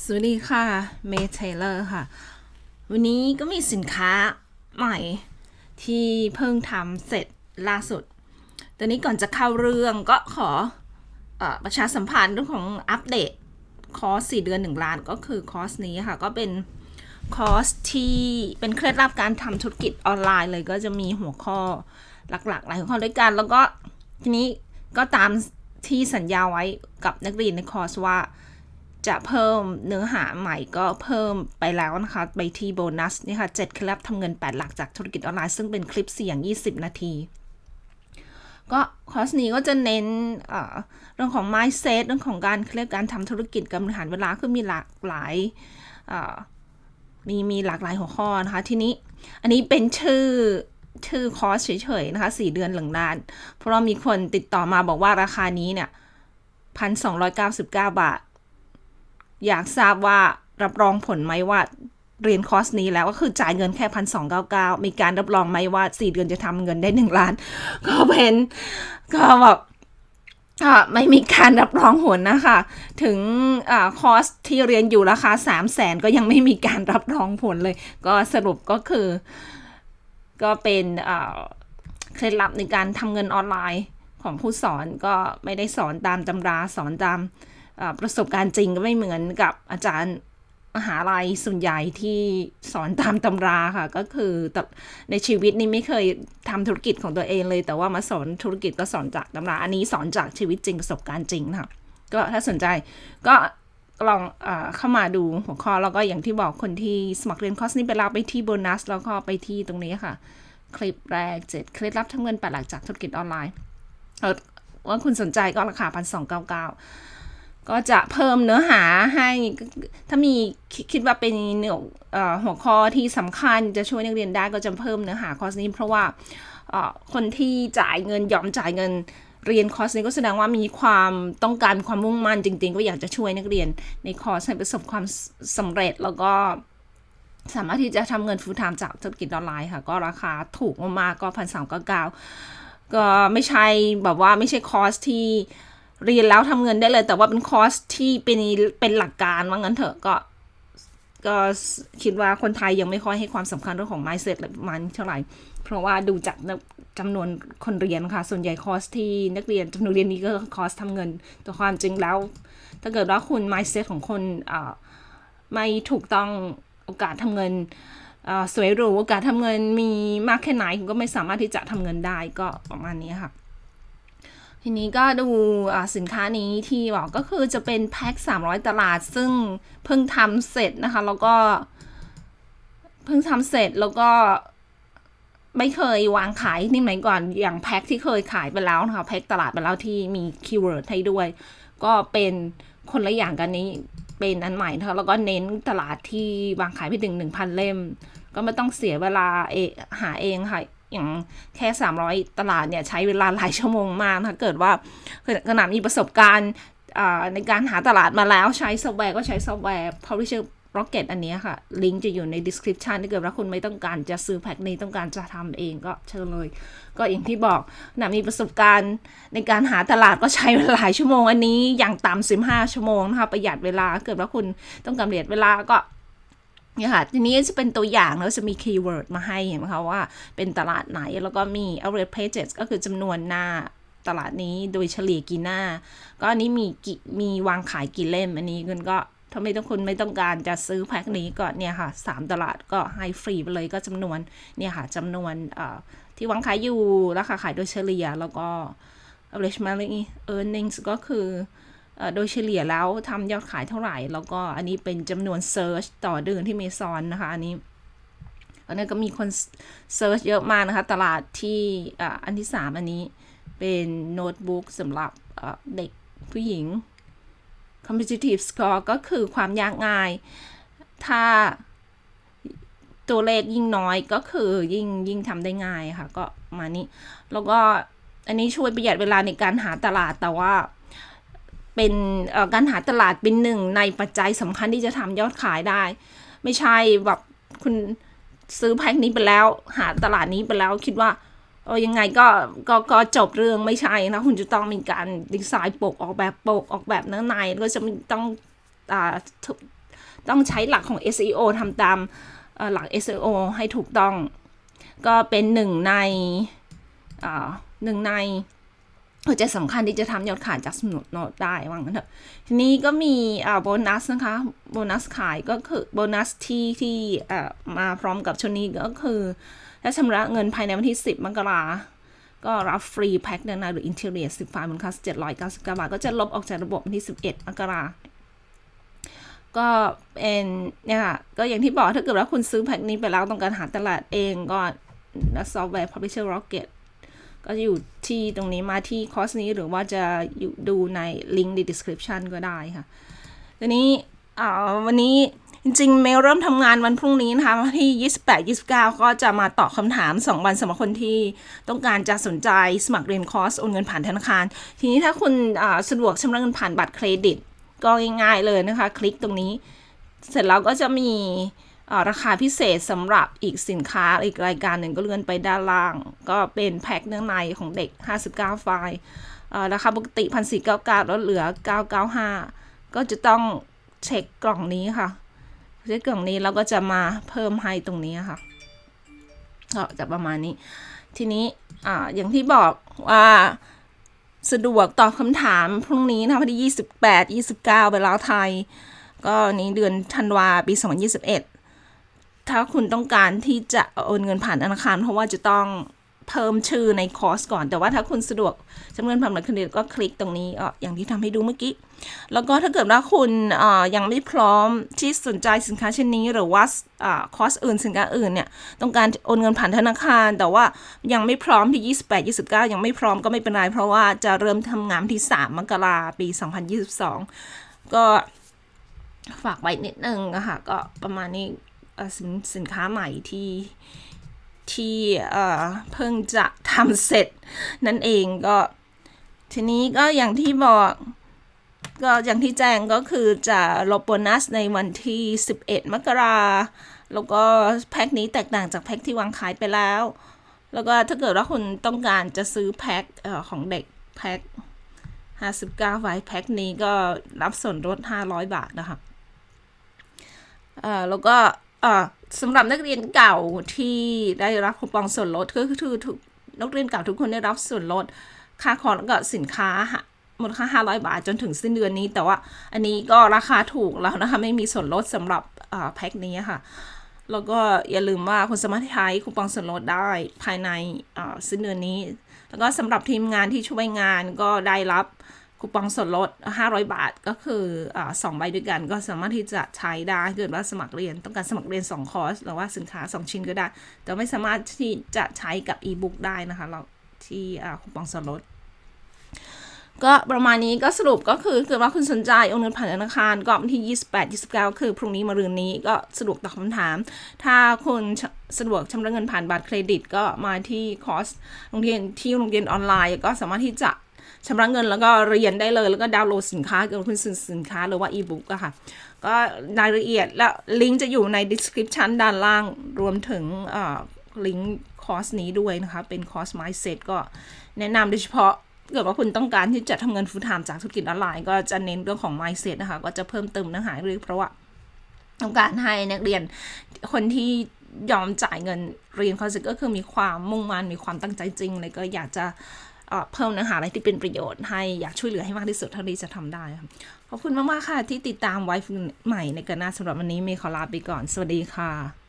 สวัสดีค่ะ เมย์เทเลอร์ค่ะ วันนี้ก็มีสินค้าใหม่ที่เพิ่งทำเสร็จล่าสุด ตอนนี้ก่อนจะเข้าเรื่องก็ขออประชาสัมพันธ์เรื่องของอัปเดตคอร์ส4เดือน 1 ล้านก็คือคอร์สนี้ค่ะ ก็เป็นคอร์สที่เป็นเคล็ดลับการทำธุรกิจออนไลน์เลยก็จะมีหัวข้อหลักๆ หลายหัวข้อด้วยกัน แล้วก็ทีนี้ก็ตามที่สัญญาไว้กับนักเรียนในคอร์สว่า จะเพิ่มเนื้อหาใหม่ก็เพิ่มไปแล้วนะคะ ไปที่โบนัสนี่ค่ะ7เคล็ดลับทำเงิน 8 หลักจากธุรกิจออนไลน์ ซึ่งเป็นคลิปเสียง 20 นาที ก็คอร์สนี้ก็จะเน้นเเรื่องของ mindset เรื่องของการเครียกการทำธุรกิจการบริหารเวลาคือมีหลากหลายมีมีหลากหลายหัวข้อนะคะ ทีนี้อันนี้เป็นชื่อชื่อคอร์สเฉยๆนะคะ4เดือนหลังล้าน เพราะว่ามีคนติดต่อมาบอกว่าราคานี้เนี่ยพันสองร้อยเก้าสิบเก้าบาท อยากทราบว่ารับรองผลไหมว่าเรียนคอร์สนี้แล้วก็คือจ่ายเงินแค่พันสองเก้าเก้ามีการรับรองไหมว่าสี่เดือนจะทำเงินได้หนึ่งล้าน ก็เป็นก็แบบก็ไม่มีการรับรองผลนะคะ ถึงอคอร์สที่เรียนอยู่ราคาสามแสนก็ยังไม่มีการรับรองผลเลย ก็สรุปก็คือ ก็เป็นเคล็ดลับในการทำเงินออนไลน์ของผู้สอนก็ไม่ได้สอนตามตำราสอนตาม ประสบการณ์จริงก็ไม่เหมือนกับอาจารย์มหาลัยส่วนใหญ่ที่สอนตามตำราค่ะ ก็คือในชีวิตนี้ไม่เคยทำธุรกิจของตัวเองเลย แต่ว่ามาสอนธุรกิจก็สอนจากตำรา อันนี้สอนจากชีวิตจริงประสบการณ์จริงค่ะก็ถ้าสนใจก็ลองอเข้ามาดูหัวข้อแล้วก็อย่างที่บอกคนที่สมัครเรียนคอร์สนี้ไปแล้วไปที่โบนัส แล้วก็ไปที่ตรงนี้ค่ะ คลิปแรกเจ็ดเคล็ดลับทำเงินแปดหลักจากธุรกิจออนไลน์ว่าคุณสนใจก็ราคาพันสองเก้าเก้า ก็จะเพิ่มเนื้อหาให้ถ้ามีคิดว่าเป็นเนื้อหัวข้อที่สำคัญจะช่วยนักเรียนได้ก็จะเพิ่มเนื้อหาคอร์สนี้ เพราะว่าคนที่จ่ายเงินยอมจ่ายเงินเรียนคอร์สนี้ก็แสดงว่ามีความต้องการความมุ่งมั่นจริง ๆ ก็อยากจะช่วยนักเรียนในคอร์สให้ประสบความสำเร็จแล้วก็สามารถที่จะทำเงินฟูลไทม์จากธุรกิจออนไลน์ค่ะ ก็ราคาถูกมากๆก็พันสามก้าเก้าก็ไม่ใช่แบบว่าไม่ใช่คอร์สที่ เรียนแล้วทำเงินได้เลย แต่ว่าเป็นคอร์สที่เป็นเป็นหลักการว่างั้นเถอะก็ก็คิดว่าคนไทยยังไม่ค่อยให้ความสำคัญเรื่องของ mindset อะไรประมาณนี้เท่าไหร่ เพราะว่าดูจากจำนวนคนเรียนค่ะ ส่วนใหญ่คอร์สที่นักเรียนจำนวนเรียนนี้ก็คอร์สทำเงิน แต่ความจริงแล้ว ถ้าเกิดว่าคุณ mindset ของคนไม่ถูกต้องโอกาสทำเงินสวยหรูโอกาสทำเงินมีมากแค่ไหนคุณก็ไม่สามารถที่จะทำเงินได้ก็ประมาณนี้ค่ะ ทีนี้ก็ดูสินค้านี้ที่บอกก็คือจะเป็นแพ็ค300 ตลาด ซึ่งเพิ่งทำเสร็จนะคะ แล้วก็เพิ่งทำเสร็จแล้วก็ไม่เคยวางขายนี่หมายก่อนอย่างแพ็คที่เคยขายไปแล้วนะคะแพ็คตลาดไปแล้วที่มีคีย์เวิร์ดให้ด้วย ก็เป็นคนละอย่างกันนี้เป็นอันใหม่นะคะแล้วก็เน้นตลาดที่วางขายไปถึง1,000 เล่ม ก็ไม่ต้องเสียเวลาเอหาเองค่ะ อย่างแค่300 ตลาดเนี่ยใช้เวลาหลายชั่วโมงมากถ้าเกิดว่าขนาดมีประสบการณ์ในการหาตลาดมาแล้วใช้ซอฟต์แวร์ก็ใช้ซอฟต์แวร์ Publisher Rocket อันนี้ค่ะ ลิงก์จะอยู่ใน description ถ้าเกิดว่าคุณไม่ต้องการจะซื้อแพ็คนี้ต้องการจะทำเองก็เชิญเลย ก็อย่างที่บอกนะมีประสบการณ์ในการหาตลาดก็ใช้เวลาหลายชั่วโมง อันนี้อย่างต่ำ15 ชั่วโมงนะคะประหยัดเวลาเกิดว่าคุณต้องการประหยัดเวลาก็ นี่ยค่ะ ทีนี้จะเป็นตัวอย่างแล้วจะมีคีย์เวิร์ดมาให้เห็นไหมคะว่าเป็นตลาดไหนแล้วก็มี average pages ก็คือจำนวนหน้าตลาดนี้โดยเฉลี่ยกี่หน้า ก็อันนี้มีกี่มีวางขายกี่เล่มอันนี้คุณก็ถ้าไม่ต้องคุณไม่ต้องการจะซื้อแพ็คนี้ก็เนี่ยค่ะสามตลาดก็ให้ฟรีไปเลยก็จำนวนเนี่ยค่ะจำนวนที่วางขายอยู่ราคาขายโดยเฉลี่ยแล้วก็ average monthly earnings ก็คือ โดยเฉลี่ยแล้วทำยอดขายเท่าไหร่ แล้วก็อันนี้เป็นจำนวน search ต่อเดือนที่เมซอนนะคะ อันนี้อันนี้ก็มีคน search เยอะมากนะคะ ตลาดที่อันที่สามอันนี้เป็นโน้ตบุ๊กสำหรับเอ่อเด็กผู้หญิง competitive score ก็คือความยากง่าย ถ้าตัวเลขยิ่งน้อยก็คือยิ่งยิ่งทำได้ง่ายค่ะ ก็มานี้ แล้วก็อันนี้ช่วยประหยัดเวลาในการหาตลาดแต่ว่า เป็นการหาตลาดเป็นหนึ่งในปัจจัยสำคัญที่จะทำยอดขายได้ ไม่ใช่แบบคุณซื้อแพ็คนี้ไปแล้ว หาตลาดนี้ไปแล้วคิดว่าเออยังไงก็ก็ก็จบเรื่องไม่ใช่นะคุณจะต้องมีการดีไซน์ปกออกแบบปกออกแบบเนื้อในก็จะมีต้องอ่าต้องใช้หลักของ SEO ทำตามหลัก SEO ให้ถูกต้อง ก็เป็นหนึ่งในอ่าหนึ่งใน หัวใจสำคัญที่จะทำยอดขายจากสมุดโน้ตได้ว่างั้นเถอะทีนี้ก็มีอ่าโบนัสนะคะ โบนัสขายก็คือโบนัสที่ที่อ่ามาพร้อมกับชนนี้ก็คือถ้าชำระเงินภายในวันที่ 10 มกราก็รับฟรีแพ็คเดือนหน้าหรือ Interior 10ไฟล์มูลค่า799บาท ก็จะลบออกจากระบบวันที่11มกราก็เป็นเนี่ยค่ะ ก็อย่างที่บอกถ้าเกิดว่าคุณซื้อแพ็คนี้ไปแล้วต้องการหาตลาดเองก็ซอฟต์แวร์ Publisher Rocket ก็อยู่ที่ตรงนี้มาที่คอร์สนี้หรือว่าจะอยู่ดูในลิงก์ใน description ก็ได้ค่ะทีนี้วันนี้จริงๆเมลเริ่มทำงานวันพรุ่งนี้นะคะวันที่ 28 29 ก็จะมาตอบคำถาม 2 วันสำหรับคนที่ต้องการจะสนใจสมัครเรียนคอร์สโอนเงินผ่านธนาคาร ทีนี้ถ้าคุณสะดวกชำระเงินผ่านบัตรเครดิต ก็ง่ายๆเลยนะคะ คลิกตรงนี้ เสร็จแล้วก็จะมี ราคาพิเศษสำหรับอีกสินค้าอีกรายการหนึ่งก็เลื่อนไปด้านล่าง ก็เป็นแพ็คเนื้อในของเด็ก 59 ไฟล์ราคาปกติ 1,499ลดเหลือ 995 ก็จะต้องเช็คกล่องนี้ค่ะเช็คกล่องนี้แล้วก็จะมาเพิ่มให้ตรงนี้ค่ะก็จะประมาณนี้ ทีนี้ออย่างที่บอกว่าสะดวกตอบคำถามพรุ่งนี้นะวันที่ 28 29 เวลาไทย ก็นี้เดือนธันวาปี 2021 ถ้าคุณต้องการที่จะโอนเงินผ่านธนาคาร เพราะว่าจะต้องเพิ่มชื่อในคอร์สก่อน แต่ว่าถ้าคุณสะดวกจำเงินผ่านบัตรเครดิตก็คลิกตรงนี้อะอย่างที่ทำให้ดูเมื่อกี้ แล้วก็ถ้าเกิดว่าคุณยังไม่พร้อมที่สนใจสินค้าเชิ้นนี้ หรือว่าคอร์สอื่นสินค้าอื่นเนี่ยต้องการโอนเงินผ่านธนาคาร แต่ว่ายังไม่พร้อมที่ 28 29 ยังไม่พร้อมก็ไม่เป็นไรเพราะว่าจะเริ่มทำงานที่ 3 มกราปี 2022 ก็ฝากไว้นิดนึงอะค่ะก็ประมาณนี้ สินสินค้าใหม่ที่ที่เพิ่งจะทำเสร็จนั่นเองก็ ทีนี้ก็อย่างที่บอก ก็อย่างที่แจ้งก็คือจะลบโบนัสในวันที่ 11 มกราแล้วก็แพ็คนี้แตกต่างจากแพ็คที่วางขายไปแล้ว แล้วก็ถ้าเกิดว่าคุณต้องการจะซื้อแพ็คของเด็กแพ็ค59ไว้แพ็คนี้ก็รับส่วนลด500 บาทนะคะเอ่อแล้วก็ สำหรับนักเรียนเก่าที่ได้รับคูปองส่วนลดก็คือทุกนักเรียนเก่าทุกคนได้รับส่วนลดค่าคอร์สก็สินค้ามูลค่า 500 บาทจนถึงสิ้นเดือนนี้ แต่ว่าอันนี้ก็ราคาถูกแล้วนะคะ ไม่มีส่วนลดสำหรับแพ็คนี้ค่ะ แล้วก็อย่าลืมว่าคุณสามารถใช้คูปองส่วนลดได้ภายในสิ้นเดือนนี้ แล้วก็สำหรับทีมงานที่ช่วยงานก็ได้รับ คูปองส่วนลด 500 บาทก็คือสองใบด้วยกันก็สามารถที่จะใช้ได้เกิดว่าสมัครเรียนต้องการสมัครเรียน 2 คอร์สหรือว่าสินค้า 2 ชิ้นก็ได้ แต่ไม่สามารถที่จะใช้กับอีบุ๊กได้นะคะเราที่คูปองส่วนลดก็ประมาณนี้ก็สรุปก็คือเกิดว่าคุณสนใจโอนเงินผ่านธนาคารก็วันที่ 28 29 คือพรุ่งนี้มารืนนี้ก็สะดวกตอบคำถาม ถ้าคุณสะดวกชำระเงินผ่านบัตรเครดิตก็มาที่คอร์สโรงเรียนที่โรงเรียนออนไลน์ ก็สามารถที่จะ ชำระเงินแล้วก็เรียนได้เลย แล้วก็ดาวน์โหลดสินค้าเกี่ยวกับคุณสินค้าหรือว่าอีบุ๊กอะค่ะ ก็รายละเอียดและลิงก์จะอยู่ใน description ด้านล่างรวมถึงลิงก์คอร์สนี้ด้วยนะคะ เป็นคอร์ส mindset ก็แนะนำโดยเฉพาะเกิดว่าคุณต้องการที่จะทำเงินฟู l ไทม์จากธุรกิจออนไลน์ก็จะเน้นเรื่องของ mindset นะคะ ก็จะเพิ่มเติมเนื้อหาเลยเพราะว่าต้องการให้นักเรียนคนที่ยอมจ่ายเงินเรียนคอร์สก็คือมีความมุ่งมั่นมีความตั้งใจจริงเลยก็อยากจะ เพิ่มเนื้อหาอะไรที่เป็นประโยชน์ให้อยากช่วยเหลือให้มากที่สุดเท่าที่จะทำได้ค่ะขอบคุณมาก ๆ ค่ะ ที่ติดตามไว้ใหม่ในกันหน้าสำหรับวันนี้เมย์ขอลาไปก่อน สวัสดีค่ะ